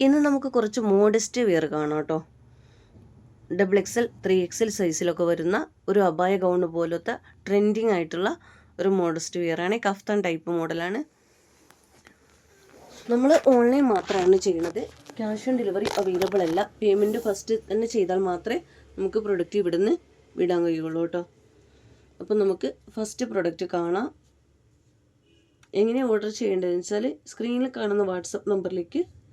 ഇന്ന് നമുക്ക് കുറച്ച് മോഡസ്റ്റ് വെയർ കാണാം കേട്ടോ. ഡബിൾ എക്സൽ ത്രീ എക്സൽ സൈസിലൊക്കെ വരുന്ന ഒരു അബായ ഗൗൺ പോലത്തെ ട്രെൻഡിങ് ആയിട്ടുള്ള ഒരു മോഡസ്റ്റ് വെയറാണ് കഫ്താൻ ടൈപ്പ് മോഡലാണ് നമ്മൾ ഓൺലൈൻ മാത്രമാണ് ചെയ്യുന്നത്. ക്യാഷ് ഓൺ ഡെലിവറി അവൈലബിൾ അല്ല. പേയ്മെന്റ് ഫസ്റ്റ് തന്നെ ചെയ്താൽ മാത്രമേ നമുക്ക് പ്രൊഡക്റ്റ് ഇവിടുന്ന് വിടാൻ കഴിയുള്ളൂ കേട്ടോ. അപ്പം നമുക്ക് ഫസ്റ്റ് പ്രൊഡക്റ്റ് കാണാം. എങ്ങനെ ഓർഡർ ചെയ്യേണ്ടതെന്ന് വെച്ചാൽ സ്ക്രീനിൽ കാണുന്ന വാട്സപ്പ് നമ്പറിലേക്ക്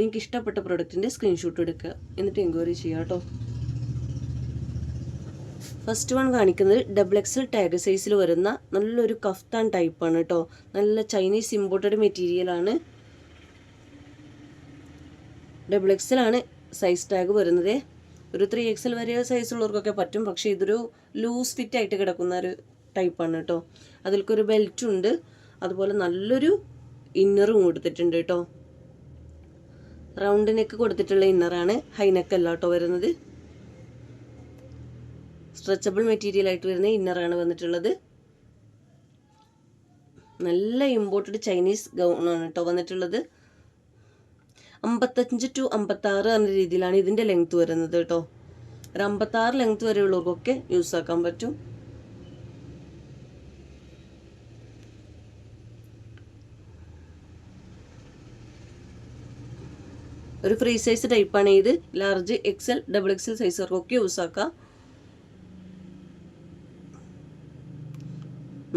നിങ്ങൾക്ക് ഇഷ്ടപ്പെട്ട പ്രൊഡക്റ്റിന്റെ സ്ക്രീൻഷോട്ട് എടുക്കുക. എന്നിട്ട് എൻക്വയറി ചെയ്യുക കേട്ടോ. ഫസ്റ്റ് വൺ കാണിക്കുന്നത് ഡബിൾ എക്സൽ ടാഗ് സൈസിൽ വരുന്ന നല്ലൊരു കഫ്താൻ ടൈപ്പാണ് കേട്ടോ. നല്ല ചൈനീസ് ഇമ്പോർട്ടഡ് മെറ്റീരിയലാണ് ഡബിൾ എക്സലാണ് സൈസ് ടാഗ് വരുന്നത്. ഒരു ത്രീ എക്സൽ വരെ സൈസ് ഉള്ളവർക്കൊക്കെ പറ്റും. പക്ഷേ ഇതൊരു ലൂസ് ഫിറ്റ് ആയിട്ട് കിടക്കുന്ന ഒരു ടൈപ്പാണ് കേട്ടോ. അതിൽക്കൊരു ബെൽറ്റുണ്ട് അതുപോലെ നല്ലൊരു ഇന്നറും കൊടുത്തിട്ടുണ്ട് കേട്ടോ. റൗണ്ട് നെക്ക് കൊടുത്തിട്ടുള്ള ഇന്നറാണ് ഹൈ നെക്ക് അല്ല കേട്ടോ വരുന്നത്. സ്ട്രെച്ചബിൾ മെറ്റീരിയൽ ആയിട്ട് വരുന്ന ഇന്നറാണ് വന്നിട്ടുള്ളത്. നല്ല ഇമ്പോർട്ടഡ് ചൈനീസ് ഗൗണാണ് കേട്ടോ വന്നിട്ടുള്ളത്. അമ്പത്തഞ്ച് ടു അമ്പത്താറ് എന്ന രീതിയിലാണ് ഇതിന്റെ ലെങ്ത് വരുന്നത് കേട്ടോ ഒരു അമ്പത്താറ് ലെങ്ത് വരെയുള്ളവർക്കൊക്കെ യൂസ് ആക്കാൻ പറ്റും. ഒരു ഫ്രീ സൈസ് ടൈപ്പാണ് ഇത്. ലാർജ് എക്സൽ ഡബിൾ എക്സൽ സൈസുകാർക്കൊക്കെ യൂസ് ആക്കാം.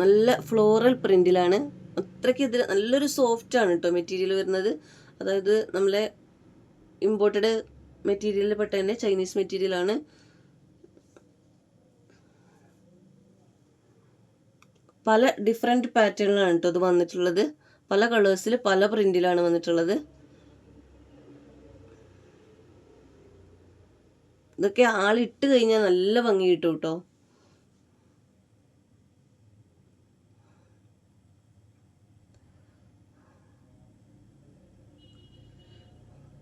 നല്ല ഫ്ലോറൽ പ്രിന്റിലാണ് അത്രയ്ക്ക് ഇതിൽ നല്ലൊരു സോഫ്റ്റ് ആണ് കേട്ടോ മെറ്റീരിയൽ വരുന്നത്. അതായത് നമ്മളെ ഇമ്പോർട്ടഡ് മെറ്റീരിയലിൽ പെട്ട തന്നെ ചൈനീസ് മെറ്റീരിയലാണ് പല ഡിഫറെന്റ് പാറ്റേണിലാണ് കേട്ടോ അത് വന്നിട്ടുള്ളത്. പല കളേഴ്സിൽ പല പ്രിന്റിലാണ് വന്നിട്ടുള്ളത്. ഇതൊക്കെ ആളിട്ട് കഴിഞ്ഞാൽ നല്ല ഭംഗി കിട്ടും കേട്ടോ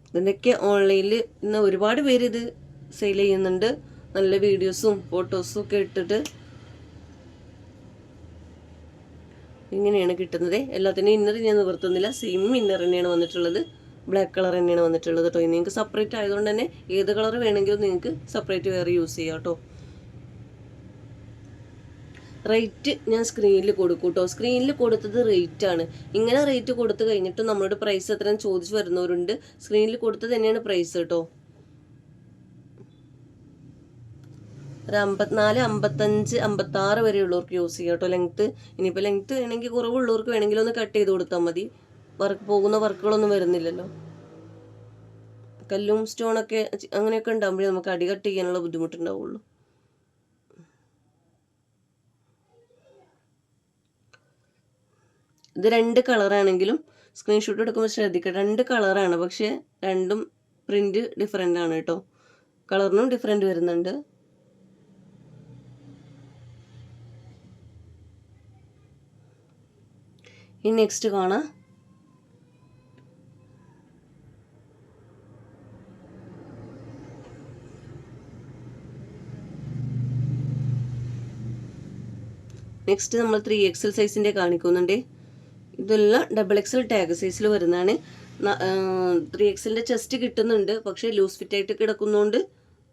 ഇതിന്റെയൊക്കെ ഓൺലൈനിൽ ഇന്ന് ഒരുപാട് പേര് ഇത് സെയിൽ ചെയ്യുന്നുണ്ട്. നല്ല വീഡിയോസും ഫോട്ടോസും ഒക്കെ ഇട്ടിട്ട് ഇങ്ങനെയാണ് കിട്ടുന്നത്. എല്ലാത്തിനും ഇന്നർ ഞാൻ നിവർത്തുന്നില്ല. സെയിം ഇന്നർ തന്നെയാണ് വന്നിട്ടുള്ളത്. ബ്ലാക്ക് കളർ തന്നെയാണ് വന്നിട്ടുള്ളത് കേട്ടോ നിങ്ങൾക്ക് സെപ്പറേറ്റ് ആയതുകൊണ്ട് തന്നെ ഏത് കളർ വേണമെങ്കിലും നിങ്ങൾക്ക് സെപ്പറേറ്റ് വേറെ യൂസ് ചെയ്യാം കേട്ടോ റേറ്റ് ഞാൻ സ്ക്രീനിൽ കൊടുക്കും കേട്ടോ സ്ക്രീനിൽ കൊടുത്തത് റേറ്റ് ആണ്. ഇങ്ങനെ റേറ്റ് കൊടുത്തു കഴിഞ്ഞിട്ട് നമ്മളോട് പ്രൈസ് എത്രയും ചോദിച്ചു വരുന്നവരുണ്ട്. സ്ക്രീനിൽ കൊടുത്തത് തന്നെയാണ് പ്രൈസ് കേട്ടോ ഒരു അമ്പത്തിനാല് അമ്പത്തഞ്ച് അമ്പത്താറ് വരെയുള്ളവർക്ക് യൂസ് ചെയ്യാം കേട്ടോ ലെങ്ത്ത് ഇനിയിപ്പോൾ ലെങ്ത്ത് വേണമെങ്കിൽ കുറവുള്ളവർക്ക് വേണമെങ്കിൽ ഒന്ന് കട്ട് ചെയ്ത് കൊടുത്താൽ മതി. വർക്ക് പോകുന്ന വർക്കുകളൊന്നും വരുന്നില്ലല്ലോ. കല്ലും സ്റ്റോണൊക്കെ അങ്ങനെയൊക്കെ ഉണ്ടാകുമ്പോഴേ നമുക്ക് അടി കട്ട് ചെയ്യാനുള്ള ബുദ്ധിമുട്ടുണ്ടാവുള്ളൂ. ഇത് രണ്ട് കളറാണെങ്കിലും സ്ക്രീൻഷോട്ട് എടുക്കുമ്പോൾ ശ്രദ്ധിക്കുക രണ്ട് കളറാണ് പക്ഷേ രണ്ടും പ്രിന്റ് ഡിഫറെന്റ് ആണ് കേട്ടോ. കളറിനും ഡിഫറെന്റ് വരുന്നുണ്ട്. ഇനി നെക്സ്റ്റ് കാണാം. നെക്സ്റ്റ് നമ്മൾ ത്രീ എക്സൽ സൈസിന്റെ കാണിക്കുന്നുണ്ട്. ഇതെല്ലാം ഡബിൾ എക്സൽ ടാഗ് സൈസിൽ വരുന്നതാണ്. ത്രീ എക്സലിന്റെ ചെസ്റ്റ് കിട്ടുന്നുണ്ട്. പക്ഷേ ലൂസ് ഫിറ്റ് ആയിട്ട് കിടക്കുന്നതുകൊണ്ട്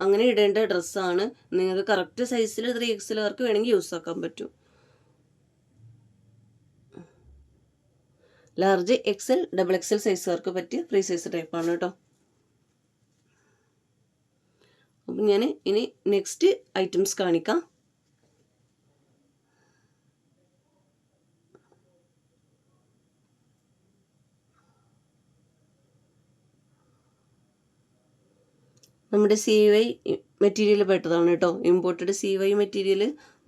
അങ്ങനെ ഇടേണ്ട ഡ്രസ്സാണ് നിങ്ങൾക്ക് കറക്റ്റ് സൈസിൽ ത്രീ എക്സലുകാർക്ക് വേണമെങ്കിൽ യൂസ് ആക്കാൻ പറ്റും. ലാർജ് എക്സൽ ഡബിൾ എക്സൽ സൈസുകാർക്ക് പറ്റിയ ഫ്രീ സൈസ് ടൈപ്പാണ് കേട്ടോ അപ്പം ഞാൻ ഇനി നെക്സ്റ്റ് ഐറ്റംസ് കാണിക്കാം. നമ്മുടെ സി വൈ മെറ്റീരിയൽ പെട്ടതാണ് കേട്ടോ ഇമ്പോർട്ടഡ് സി വൈ മെറ്റീരിയൽ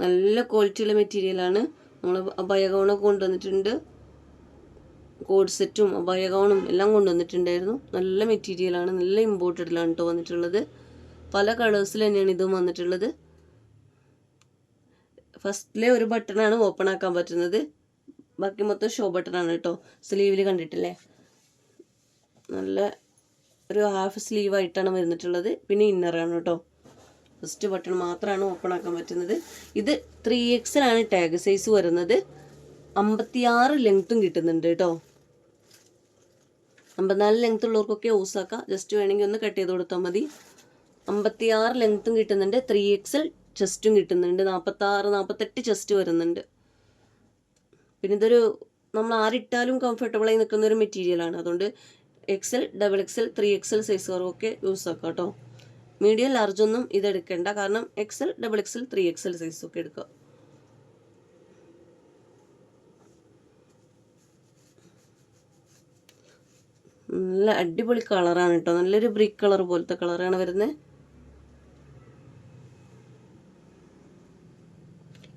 നല്ല ക്വാളിറ്റിയുള്ള മെറ്റീരിയലാണ് നമ്മൾ അഭയഗൗണൊക്കെ കൊണ്ടുവന്നിട്ടുണ്ട്. കോഡ് സെറ്റും അഭയഗൗണും എല്ലാം കൊണ്ടുവന്നിട്ടുണ്ടായിരുന്നു. നല്ല മെറ്റീരിയലാണ് നല്ല ഇമ്പോർട്ടഡിലാണ് കേട്ടോ വന്നിട്ടുള്ളത്. പല കളേഴ്സിൽ തന്നെയാണ് ഇതും വന്നിട്ടുള്ളത്. ഫസ്റ്റിലെ ഒരു ബട്ടണാണ് ഓപ്പൺ ആക്കാൻ പറ്റുന്നത്. ബാക്കി മൊത്തം ഷോ ബട്ടണാണ് കേട്ടോ സ്ലീവിൽ കണ്ടിട്ടില്ലേ? നല്ല ഒരു ഹാഫ് സ്ലീവ് ആയിട്ടാണ് വന്നിട്ടുള്ളത്. പിന്നെ ഇന്നറാണ് കേട്ടോ ഫസ്റ്റ് ബട്ടൺ മാത്രമാണ് ഓപ്പൺ ആക്കാൻ പറ്റുന്നത്. ഇത് ത്രീ എക്സിലാണ് ടാഗ് സൈസ് വരുന്നത്. അമ്പത്തിയാറ് ലെങ്ത്തും കിട്ടുന്നുണ്ട് കേട്ടോ അമ്പത്തിനാല് ലെങ്ത് ഉള്ളവർക്കൊക്കെ യൂസാക്കാം ജസ്റ്റ് വേണമെങ്കിൽ ഒന്ന് കട്ട് ചെയ്ത് കൊടുത്താൽ മതി. അമ്പത്തിയാറ് ലെങ്ത്തും കിട്ടുന്നുണ്ട്. ത്രീ എക്സൽ ചെസ്റ്റും കിട്ടുന്നുണ്ട്. നാൽപ്പത്താറ് നാൽപ്പത്തെട്ട് ചെസ്റ്റ് വരുന്നുണ്ട്. പിന്നെ ഇതൊരു നമ്മൾ ആരിട്ടാലും കംഫർട്ടബിളായി നിൽക്കുന്ന ഒരു മെറ്റീരിയലാണ് അതുകൊണ്ട് XL double XL three XL സൈസുകാർക്കൊക്കെ use ആക്കാം കേട്ടോ. മീഡിയം ലാർജ് ഒന്നും ഇതെടുക്കണ്ട കാരണം XL double XL three XL ഒക്കെ എടുക്കുക നല്ല അടിപൊളി കളറാണ് കേട്ടോ. നല്ലൊരു ബ്രിക്ക് കളർ പോലത്തെ കളറാണ് വരുന്നത്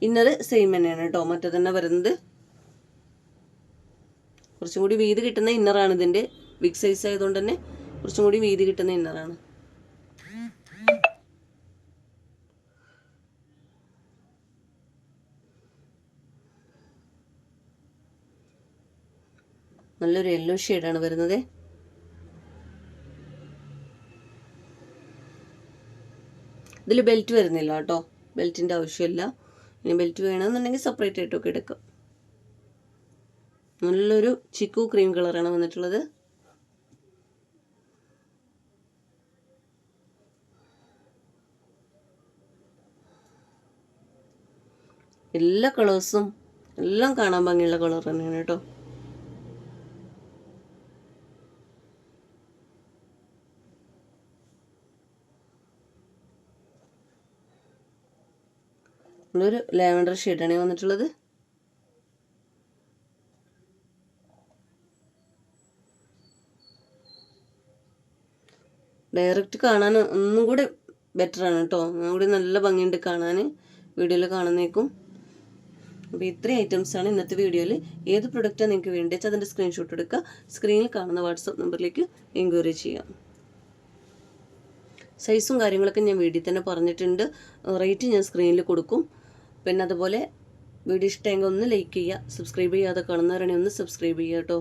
ഇന്നർ സെയിം തന്നെയാണ് കേട്ടോ. മറ്റേ തന്നെ വരുന്നത്. കുറച്ചും കൂടി വീതി കിട്ടുന്ന ഇന്നറാണ് ഇതിന്റെ ബിഗ് സൈസ് ആയതുകൊണ്ട് തന്നെ കുറച്ചും കൂടി വീതി കിട്ടുന്ന ഇന്നറാണ് നല്ലൊരു യെല്ലോ ഷെയ്ഡാണ് വരുന്നത്. ഇതിൽ ബെൽറ്റ് വരുന്നില്ല കേട്ടോ. ബെൽറ്റിന്റെ ആവശ്യമില്ല. ഇനി ബെൽറ്റ് വേണമെന്നുണ്ടെങ്കിൽ സെപ്പറേറ്റ് ആയിട്ടൊക്കെ എടുക്കാം. നല്ലൊരു ചിക്കു ക്രീം കളറാണ് വന്നിട്ടുള്ളത്. എല്ലാ കളേഴ്സും എല്ലാം കാണാൻ ഭംഗിയുള്ള കളർ തന്നെയാണ് കേട്ടോ. ഒരു ലാവൻഡർ ഷെയ്ഡാണ് വന്നിട്ടുള്ളത്. ഡയറക്റ്റ് കാണാൻ ഒന്നും കൂടി ബെറ്ററാണ് കേട്ടോ. ഒന്നും കൂടി നല്ല ഭംഗിയുണ്ട് കാണാൻ. വീഡിയോയിൽ കാണുന്നേക്കും. അപ്പോൾ ഇത്രയും ഐറ്റംസാണ് ഇന്നത്തെ വീഡിയോയിൽ ഏത് പ്രൊഡക്റ്റാണ് നിങ്ങൾക്ക് വേണ്ടത് അതിന്റെ സ്ക്രീൻഷോട്ട് എടുക്കുക. സ്ക്രീനിൽ കാണുന്ന വാട്സപ്പ് നമ്പറിലേക്ക് എൻക്വയറി ചെയ്യാം. സൈസും കാര്യങ്ങളൊക്കെ ഞാൻ വീഡിയോ തന്നെ പറഞ്ഞിട്ടുണ്ട്. റേറ്റ് ഞാൻ സ്ക്രീനിൽ കൊടുക്കും. പിന്നെ അതുപോലെ വീഡിയോ ഇഷ്ടമെങ്കിൽ ഒന്ന് ലൈക്ക് ചെയ്യുക. സബ്സ്ക്രൈബ് ചെയ്യാതെ കാണുന്നവരാണെങ്കിൽ ഒന്ന് സബ്സ്ക്രൈബ് ചെയ്യുക കേട്ടോ.